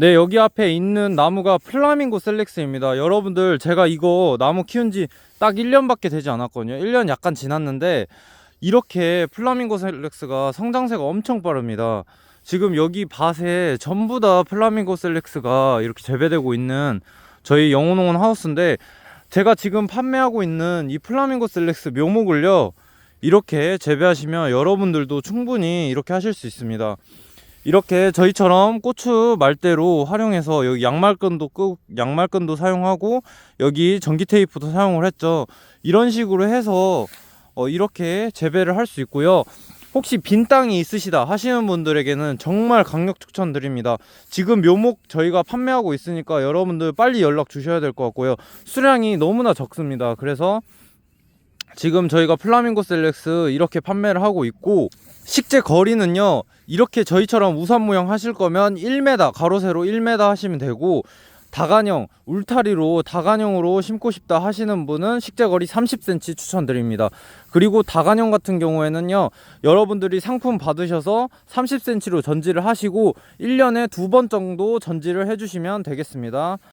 네, 여기 앞에 있는 나무가 플라밍고 셀렉스입니다. 여러분들, 제가 이거 나무 키운 지 딱 1년밖에 되지 않았거든요. 1년 약간 지났는데, 이렇게 플라밍고 셀렉스가 성장세가 엄청 빠릅니다. 지금 여기 밭에 전부 다 플라밍고 셀렉스가 이렇게 재배되고 있는 저희 영혼농원 하우스인데, 제가 지금 판매하고 있는 이 플라밍고 셀렉스 묘목을요, 이렇게 재배하시면 여러분들도 충분히 이렇게 하실 수 있습니다. 이렇게 저희처럼 고추 말대로 활용해서 여기 양말끈도 끄 양말끈도 사용하고 여기 전기 테이프도 사용을 했죠. 이런 식으로 해서 어, 이렇게 재배를 할 수 있고요. 혹시 빈 땅이 있으시다 하시는 분들에게는 정말 강력 추천드립니다. 지금 묘목 저희가 판매하고 있으니까 여러분들 빨리 연락 주셔야 될 것 같고요. 수량이 너무나 적습니다. 그래서 지금 저희가 플라밍고 셀렉스 이렇게 판매를 하고 있고 식재 거리는요 이렇게 저희처럼 우산 모형 하실 거면 1m 가로 세로 1m 하시면 되고 다간형 울타리로 다간형으로 심고 싶다 하시는 분은 식재 거리 30cm 추천드립니다. 그리고 다간형 같은 경우에는요 여러분들이 상품 받으셔서 30cm로 전지를 하시고 1년에 두 번 정도 전지를 해주시면 되겠습니다.